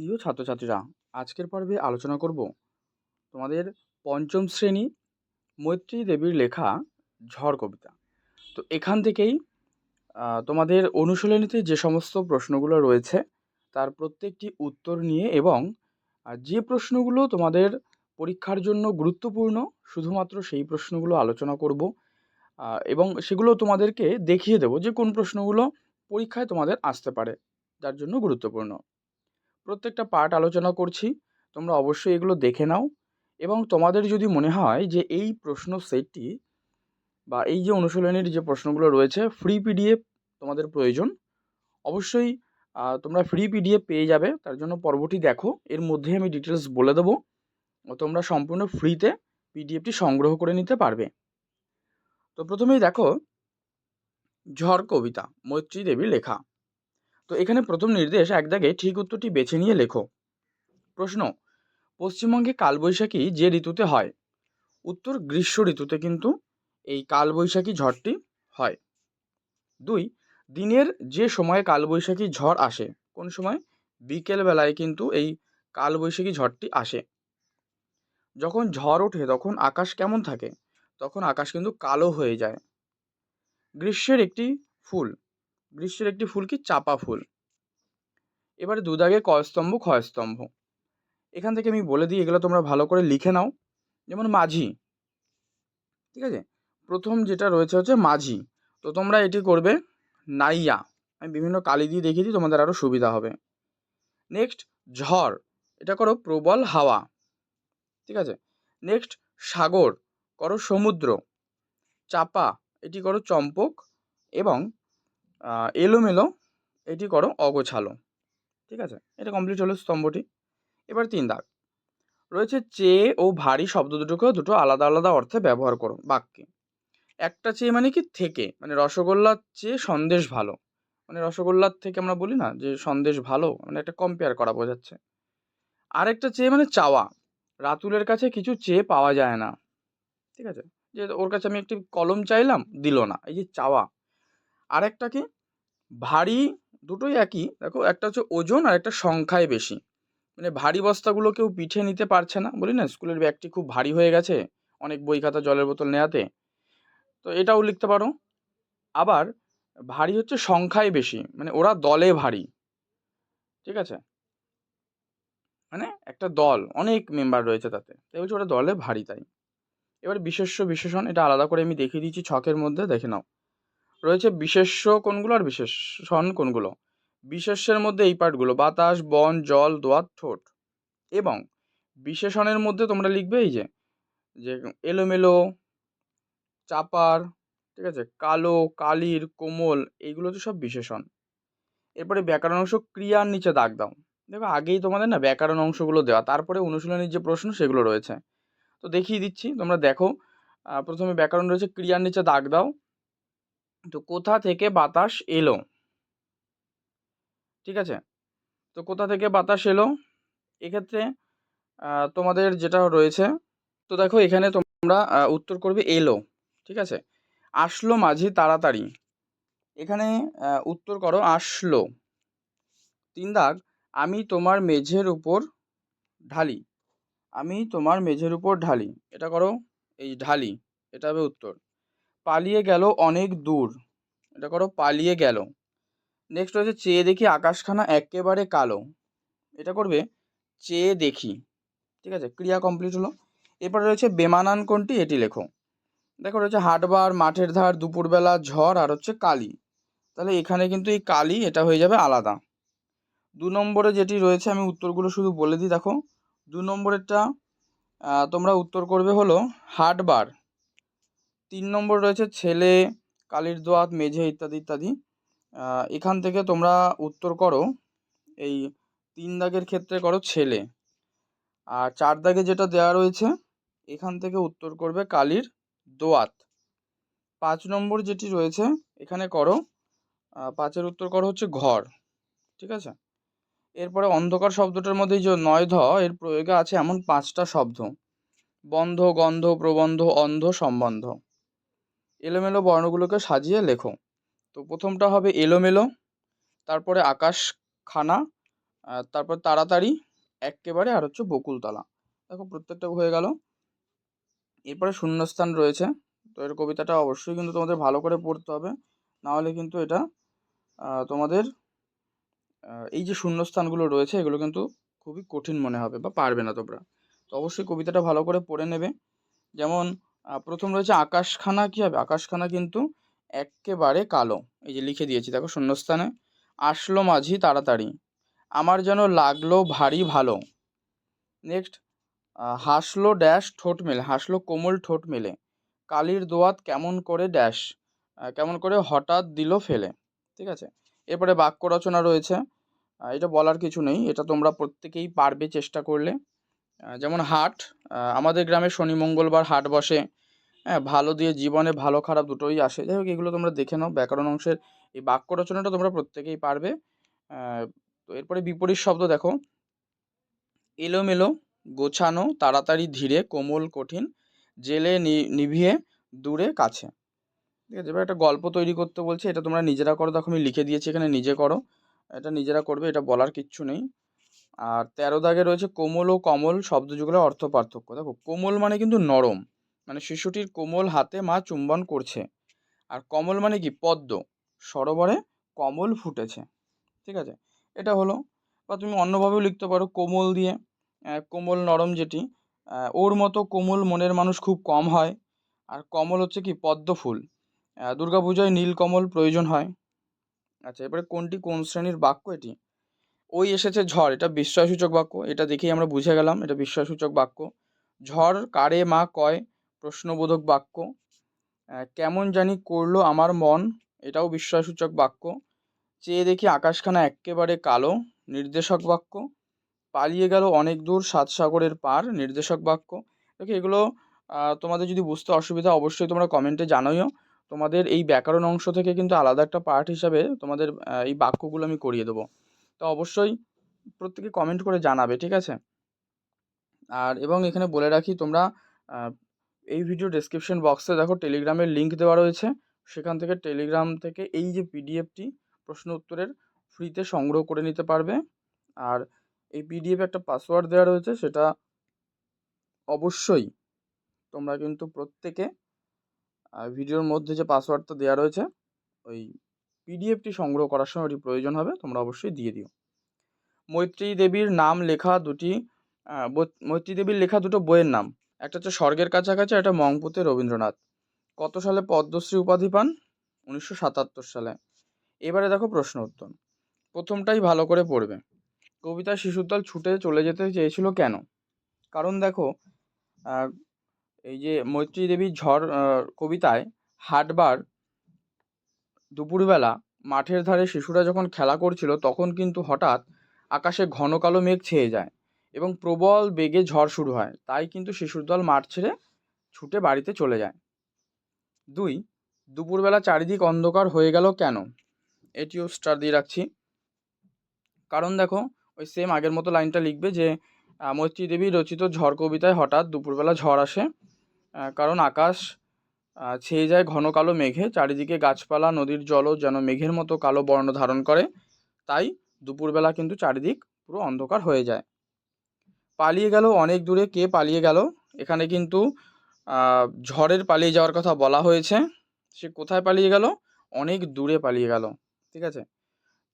প্রিয় ছাত্রছাত্রীরা, আজকের পর্বে আলোচনা করব তোমাদের পঞ্চম শ্রেণি মৈত্রী দেবীর লেখা ঝড় কবিতা। তো এখান থেকেই তোমাদের অনুশীলনীতে যে সমস্ত প্রশ্নগুলো রয়েছে, তার প্রত্যেকটি উত্তর নিয়ে এবং যে প্রশ্নগুলো তোমাদের পরীক্ষার জন্য গুরুত্বপূর্ণ, শুধুমাত্র সেই প্রশ্নগুলো আলোচনা করব এবং সেগুলো তোমাদেরকে দেখিয়ে দেবো যে কোন প্রশ্নগুলো পরীক্ষায় তোমাদের আসতে পারে, যার জন্য গুরুত্বপূর্ণ। প্রত্যেকটা পার্ট আলোচনা করছি। তোমরা অবশ্যই এগুলো দেখে নাও। এবং তোমাদের যদি মনে হয় যে এই প্রশ্ন সেটটি বা এই যে অনুশীলনের যে প্রশ্নগুলো রয়েছে ফ্রি পিডিএফ তোমাদের প্রয়োজন। অবশ্যই তোমরা ফ্রি পিডিএফ পেয়ে যাবে। তার জন্য পর্বটি দেখো। এর মধ্যে আমি ডিটেলস বলে দেবো। তোমরা সম্পূর্ণ ফ্রিতে পিডিএফটি সংগ্রহ করে নিতে পারবে। তো প্রথমেই দেখো, ঝড় কবিতা, মৈত্রী দেবীর লেখা। তো এখানে প্রথম নির্দেশ এক দাগে ঠিক উত্তরটি বেছে নিয়ে লেখো। প্রশ্ন, পশ্চিমবঙ্গে কালবৈশাখী যে ঋতুতে হয়? উত্তর, গ্রীষ্ম ঋতুতে কিন্তু এই কালবৈশাখী ঝড়টি হয়। দুই, দিনের যে সময়ে কালবৈশাখী ঝড় আসে, কোন সময়? বিকেল বেলায় কিন্তু এই কালবৈশাখী ঝড়টি আসে। যখন ঝড় ওঠে, তখন আকাশ কেমন থাকে? তখন আকাশ কিন্তু কালো হয়ে যায়। গ্রীষ্মের একটি ফুল গ্রীষ্মের একটি ফুল কি? চাপা ফুল। এবারে দুদাগে কয়স্তম্ভ ক্ষয়স্তম্ভ। এখান থেকে আমি বলে দিই, এগুলো তোমরা ভালো করে লিখে নাও। যেমন মাঝি। ঠিক আছে? প্রথম যেটা রয়েছে হচ্ছে মাঝি। তো তোমরা এটি করবে নাইয়া। আমি বিভিন্ন কালি দিয়ে দেখিয়ে দিই, তোমাদের আরও সুবিধা হবে। নেক্সট, ঝড়। এটা করো প্রবল হাওয়া। ঠিক আছে? নেক্সট, সাগর। করো সমুদ্র। চাপা। এটি করো চম্পক এবং এলোমেলো, এটি করো অগোছালো। ঠিক আছে? এটা কমপ্লিট হলো স্তম্ভটি। এবার তিন দাগ। রয়েছে চেয়ে ও ভারী শব্দ দুটোকেও দুটো আলাদা আলাদা অর্থে ব্যবহার করো, বাক্যে। একটা চেয়ে মানে কি থেকে? মানে রসগোল্লার চেয়ে সন্দেশ ভালো। মানে রসগোল্লার থেকে আমরা বলি না যে সন্দেশ ভালো মানে একটা কম্পেয়ার করা বোঝাচ্ছে। আরেকটা চেয়ে মানে চাওয়া। রাতুলের কাছে কিছু চেয়ে পাওয়া যায় না। ঠিক আছে? যে ওর কাছে আমি একটি কলম চাইলাম, দিল না। এই যে চাওয়া আরেকটা কি? ভারী দুটোই একই। দেখো, একটা হচ্ছে ওজন আর একটা সংখ্যায় বেশি। মানে ভারী বস্তাগুলো কেউ পিঠে নিতে পারছে না। বলি না, স্কুলের ব্যাগটি খুব ভারী হয়ে গেছে অনেক বই খাতা, জলের বোতল নেওয়াতে তো এটাও লিখতে পারো। আবার ভারী হচ্ছে সংখ্যায় বেশি। মানে ওরা দলে ভারী। ঠিক আছে? মানে একটা দল, অনেক মেম্বার রয়েছে তাতে। তাই বলছে ওরা দলে ভারী তাই। এবার বিশেষ্য বিশেষণ, এটা আলাদা করে আমি দেখিয়ে দিচ্ছি ছকের মধ্যে, দেখে নাও। রয়েছে বিশেষ্য কোনগুলো আর বিশেষণ কোনগুলো? বিশেষ্যের মধ্যে এই পার্টগুলো বাতাস, বন, জল দোয়াত ঠোঁট এবং বিশেষণের মধ্যে তোমরা লিখবে এই যে যে এলোমেলো, চাপার, ঠিক আছে, কালো, কালির, কোমল, এইগুলো তো সব বিশেষণ। এরপরে ব্যাকরণ অংশ, ক্রিয়ার নিচে দাগ দাও। দেখো আগেই তোমাদের না ব্যাকরণ অংশগুলো দেওয়া, তারপরে অনুশীলনের যে প্রশ্ন সেগুলো রয়েছে। তো দেখিয়ে দিচ্ছি, তোমরা দেখো প্রথমে ব্যাকরণ রয়েছে, ক্রিয়ার নিচে দাগ দাও। তো কোথা থেকে বাতাস এলো? ঠিক আছে? তো কোথা থেকে বাতাস এলো? এক্ষেত্রে তোমাদের যেটা রয়েছে, তো দেখো এখানে তোমরা উত্তর করবে এলো, ঠিক আছে? আসলো মাঝি তাড়াতাড়ি। এখানে উত্তর করো আসলো। তিন দাগ, আমি তোমার মেঝের উপর ঢালি। আমি তোমার মেঝের উপর ঢালি। এটা করো, এই ঢালি, এটা হবে উত্তর। পালিয়ে গেল অনেক দূর। এটা করো, পালিয়ে গেল। নেক্সট হচ্ছে চেয়ে দেখি আকাশখানা একেবারে কালো। এটা করবে, চেয়ে দেখি। ঠিক আছে, ক্রিয়া কমপ্লিট হলো। এরপরে রয়েছে বেমানান কোনটি, এটি লেখো। দেখো, রয়েছে হাটবার, মাঠের ধার, দুপুরবেলা ঝড় আর হচ্ছে কালি। তাহলে এখানে কিন্তু এই কালি, এটা হয়ে যাবে আলাদা। দু নম্বরে যেটি রয়েছে, আমি উত্তরগুলো শুধু বলে দিই, দেখো। দু নম্বরেরটা তোমরা উত্তর করবে হলো হাটবার। তিন নম্বর রয়েছে ছেলে, কালির দোয়াত, মেঝে ইত্যাদি ইত্যাদি। এখান থেকে তোমরা উত্তর করো, এই তিন দাগের ক্ষেত্রে করো ছেলে। আর চার দাগে যেটা দেওয়া রয়েছে, এখান থেকে উত্তর করবে কালির দোয়াত। পাঁচ নম্বর যেটি রয়েছে, এখানে করো পাঁচের উত্তর করো হচ্ছে ঘর, ঠিক আছে? এরপরে অন্ধকার শব্দটার মধ্যে যে নয় ধ, এর প্রয়োগে আছে এমন পাঁচটা শব্দ। বন্ধ, গন্ধ, প্রবন্ধ, অন্ধ, সম্বন্ধ। এলোমেলো বর্ণগুলোকে সাজিয়ে লেখো। তো প্রথমটা হবে এলোমেলো, তারপরে আকাশ খানা তারপর তাড়াতাড়ি, এক্কেবারে আর হচ্ছে বকুলতলা। দেখো প্রত্যেকটা হয়ে গেল। এরপরে শূন্যস্থান রয়েছে। তো এর কবিতাটা অবশ্যই কিন্তু তোমাদের ভালো করে পড়তে হবে। নাহলে কিন্তু এটা তোমাদের এই যে শূন্যস্থানগুলো রয়েছে, এগুলো কিন্তু খুবই কঠিন মনে হবে বা পারবে না তোমরা। তো অবশ্যই কবিতাটা ভালো করে পড়ে নেবে। যেমন প্রথম রয়েছে আকাশখানা কী হবে? আকাশখানা কিন্তু এক্কেবারে কালো। এই যে লিখে দিয়েছি, দেখো শূন্যস্থানে। আসলো মাঝি তাড়াতাড়ি। আমার যেন লাগল ভারী ভালো। নেক্সট হাসলো ড্যাশ ঠোঁট মেলে, হাসলো কোমল ঠোঁট মেলে। কালির দোয়াত কেমন করে ড্যাশ কেমন করে হঠাৎ দিল ফেলে। ঠিক আছে? এরপরে বাক্য রচনা রয়েছে। এটা বলার কিছু নেই। এটা তোমরা প্রত্যেকেই পারবে চেষ্টা করলে। যেমন হাট আমাদের গ্রামে শনি, মঙ্গলবার হাট বসে। হ্যাঁ ভালো দিয়ে জীবনে ভালো, খারাপ দুটোই আসে। যাই হোক, এগুলো তোমরা দেখে নাও। ব্যাকরণ অংশের এই বাক্য রচনাটা তোমরা প্রত্যেকেই পারবে। তো এরপরে বিপরীত শব্দ দেখো। এলোমেলো, গোছানো, তাড়াতাড়ি ধীরে, কোমল, কঠিন, জেলে নিভিয়ে, দূরে, কাছে। ঠিক আছে, এবার একটা গল্প তৈরি করতে বলছে। এটা তোমরা নিজেরা করো। দেখো, আমি লিখে দিয়েছি এখানে, নিজে করো। এটা নিজেরা করবে, এটা বলার কিচ্ছু নেই। আর তেরো দাগে রয়েছে কোমল ও কমল শব্দ যুগলের অর্থ পার্থক্য। দেখো, কোমল মানে কিন্তু নরম মানে শিশুটির কোমল হাতে মা চুম্বন করছে। আর কমল মানে কি? পদ্ম, সরোবরে কমল ফুটেছে। ঠিক আছে? এটা হলো, বা তুমি অন্যভাবেও লিখতে পারো, কোমল দিয়ে। কোমল নরম যেটি ওর মতো কোমল মনের মানুষ খুব কম হয়। আর কমল হচ্ছে কি? পদ্ম ফুল। দুর্গাপূজায় নীল কমল প্রয়োজন হয়। আচ্ছা এবারে কোনটি, কোন শ্রেণির বাক্য এটি? ওই এসেছে ঝড়, এটা বিস্ময়সূচক বাক্য, এটা দেখেই আমরা বুঝে গেলাম, এটা বিস্ময়সূচক বাক্য। ঝড় কারে মা কয়, প্রশ্নবোধক বাক্য। কেমন জানি করল আমার মন, এটাও বিস্ময়সূচক বাক্য। চেয়ে দেখি আকাশখানা এক্কেবারে কালো, নির্দেশক বাক্য। পালিয়ে গেল অনেক দূর সাত সাগরের পার, নির্দেশক বাক্য। দেখো, এগুলো তোমাদের যদি বুঝতে অসুবিধা অবশ্যই তোমরা কমেন্টে জানাইও। তোমাদের এই ব্যাকরণ অংশ থেকে কিন্তু আলাদা একটা পার্ট হিসাবে তোমাদের এই বাক্যগুলো আমি করিয়ে দেবো। তো অবশ্যই প্রত্যেকে কমেন্ট করে জানাবে, ঠিক আছে? আর এবং এখানে বলে রাখি, তোমরা এই ভিডিও ডেসক্রিপশন বক্সে দেখো টেলিগ্রামের লিঙ্ক দেওয়া রয়েছে। সেখান থেকে টেলিগ্রাম থেকে এই যে পিডিএফটি প্রশ্ন উত্তরের ফ্রিতে সংগ্রহ করে নিতে পারবে। আর এই পিডিএফে একটা পাসওয়ার্ড দেওয়া রয়েছে, সেটা অবশ্যই তোমরা কিন্তু প্রত্যেকে ভিডিওর মধ্যে যে পাসওয়ার্ডটা দেওয়া রয়েছে, ওই পিডিএফটি সংগ্রহ করার সময় ওটি প্রয়োজন হবে, তোমরা অবশ্যই দিয়ে দিও। মৈত্রী দেবীর নাম লেখা দুটি মৈত্রী দেবীর লেখা দুটো বইয়ের নাম। একটা হচ্ছে স্বর্গের কাছাকাছি একটা মংপুতে রবীন্দ্রনাথ। কত সালে পদ্মশ্রী উপাধি পান? উনিশশো সাতাত্তর সালে। এবারে দেখো প্রশ্ন উত্তর। প্রথমটাই ভালো করে পড়বে। কবিতা শিশুদল ছুটে চলে যেতে চেয়েছিল কেন? কারণ দেখো এই যে মৈত্রী দেবীর ঝড় কবিতায় হাটবার দুপুরবেলা মাঠের ধারে শিশুরা যখন খেলা করছিল, তখন কিন্তু হঠাৎ আকাশে ঘন কালো মেঘ ছেয়ে যায় এবং প্রবল বেগে ঝড় শুরু হয়। তাই কিন্তু শিশুর দল মাঠ ছেড়ে ছুটে বাড়িতে চলে যায়। দুই, দুপুরবেলা চারিদিক অন্ধকার হয়ে গেল কেন? এটিও স্টার দিয়ে রাখছি। কারণ দেখো, ওই সেম আগের মতো লাইনটা লিখবে যে মৈত্রী দেবীর রচিত ঝড় কবিতায় হঠাৎ দুপুরবেলা ঝড় আসে কারণ আকাশ ছেয়ে যায় ঘন কালো মেঘে। চারিদিকে গাছপালা, নদীর জলও যেন মেঘের মতো কালো বর্ণ ধারণ করে। তাই দুপুরবেলা কিন্তু চারিদিক পুরো অন্ধকার হয়ে যায়। পালিয়ে গেল অনেক দূরে। কে পালিয়ে গেল? এখানে কিন্তু ঝড়ের পালিয়ে যাওয়ার কথা বলা হয়েছে। সে কোথায় পালিয়ে গেল? অনেক দূরে পালিয়ে গেল। ঠিক আছে?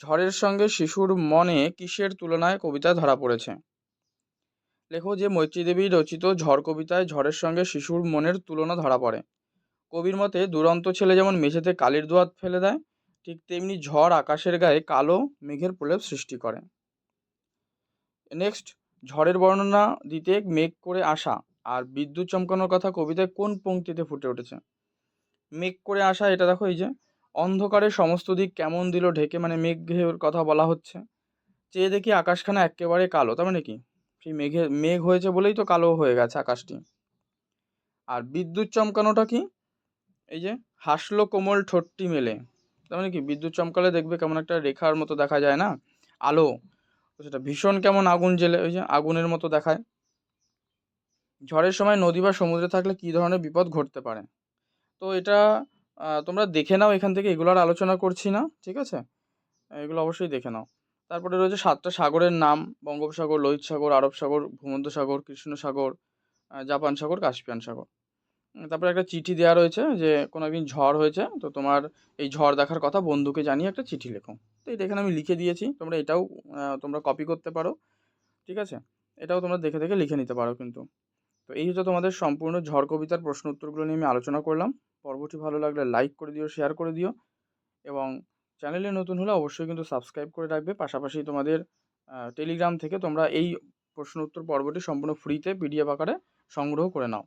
ঝড়ের সঙ্গে শিশুর মনে কিসের তুলনায় কবিতায় ধরা পড়েছে? লেখো যে মৈত্রী দেবী রচিত ঝড় কবিতায় ঝড়ের সঙ্গে শিশুর মনের তুলনা ধরা পড়ে। কবির মতে, দুরন্ত ছেলে যেমন মেঝেতে কালির দোয়াত ফেলে দেয়, ঠিক তেমনি ঝড় আকাশের গায়ে কালো মেঘের প্রলেপ সৃষ্টি করে। নেক্সট ঝড়ের বর্ণনা দিতে মেঘ করে আসা আর বিদ্যুৎ চমকানোর কথা কবিতায় কোন পংক্তিতে ফুটে উঠেছে? মেঘ করে আসা, এটা দেখো এই যে, অন্ধকারে সমস্ত দিক কেমন দিল ঢেকে মানে মেঘের কথা বলা হচ্ছে। চেয়ে দেখি আকাশখানা একেবারে কালো, তার মানে কি? সেই মেঘে, মেঘ হয়েছে বলেই তো কালো হয়ে গেছে আকাশটি। আর বিদ্যুৎ চমকানোটা কি? এই যে হাসলো কোমল ঠোঁটটি মেলে। তার মানে কি? বিদ্যুৎ চমকালে দেখবে কেমন একটা রেখার মতো দেখা যায় না? আলো। সেটা ভীষণ কেমন আগুন জ্বেলে, ওই যে আগুনের মতো দেখায়। ঝড়ের সময় নদী বা সমুদ্রে থাকলে কী ধরনের বিপদ ঘটতে পারে? তো এটা তোমরা দেখে নাও এখান থেকে। এগুলো আর আলোচনা করছি না, ঠিক আছে? এগুলো অবশ্যই দেখে নাও। তারপরে রয়েছে সাতটা সাগরের নাম। বঙ্গোপসাগর, লোহিত সাগর, আরব সাগর ভূমধ্য সাগর কৃষ্ণ সাগর জাপান সাগর, কাস্পিয়ান সাগর। তারপরে একটা চিঠি দেওয়া রয়েছে যে, কোনো একদিন ঝড় হয়েছে, তো তোমার এই ঝড় দেখার কথা বন্ধুকে জানিয়ে একটা চিঠি লেখো। তো এটা এখানে আমি লিখে দিয়েছি, তোমরা এটাও তোমরা কপি করতে পারো, ঠিক আছে? এটাও তোমরা দেখে দেখে লিখে নিতে পারো কিন্তু। তো এই হচ্ছে তোমাদের সম্পূর্ণ ঝড় কবিতার প্রশ্ন উত্তরগুলো নিয়ে আমি আলোচনা করলাম। পর্বটি ভালো লাগলে লাইক করে দিও শেয়ার করে দিও এবং চ্যানেলে নতুন হলে অবশ্যই কিন্তু সাবস্ক্রাইব করে রাখবে। পাশাপাশি তোমাদের টেলিগ্রাম থেকে তোমরা এই প্রশ্ন উত্তর পর্বটি সম্পূর্ণ ফ্রিতে পিডিএফ আকারে সংগ্রহ করে নাও।